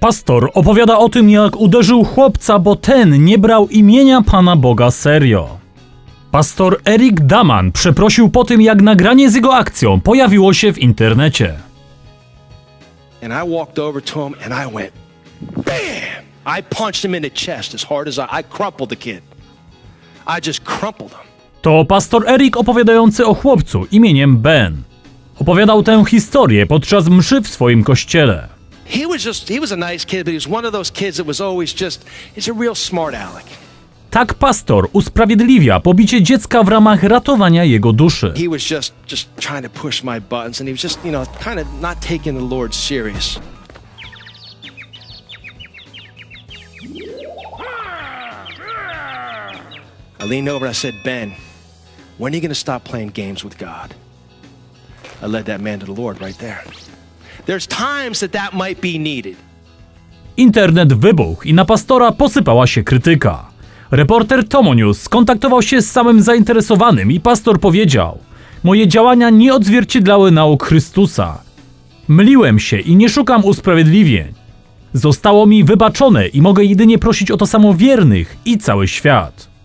Pastor opowiada o tym, jak uderzył chłopca, bo ten nie brał imienia Pana Boga serio. Pastor Eric Daman przeprosił po tym, jak nagranie z jego akcją pojawiło się w internecie. And I walked over to him and I went, bam! I punched him in the chest as hard as I, I crumpled the kid. I just crumpled him. To pastor Eric opowiadający o chłopcu imieniem Ben. Opowiadał tę historię podczas mszy w swoim kościele. He was just, he was a nice kid, but he was one of those kids that was always just, he's a real smart aleck. Tak pastor usprawiedliwia pobicie dziecka w ramach ratowania jego duszy. He was just, just trying to push my buttons and he was just, you know, kind of not taking the Lord serious. I leaned over and I said, Ben, when are you going to stop playing games with God? I led that man to the Lord right there. There's times that that might be needed. Internet wybuchł i na pastora posypała się krytyka. Reporter Tomo News skontaktował się z samym zainteresowanym i pastor powiedział: Moje działania nie odzwierciedlały nauk Chrystusa. Myliłem się i nie szukam usprawiedliwień. Zostało mi wybaczone i mogę jedynie prosić o to samo wiernych i cały świat.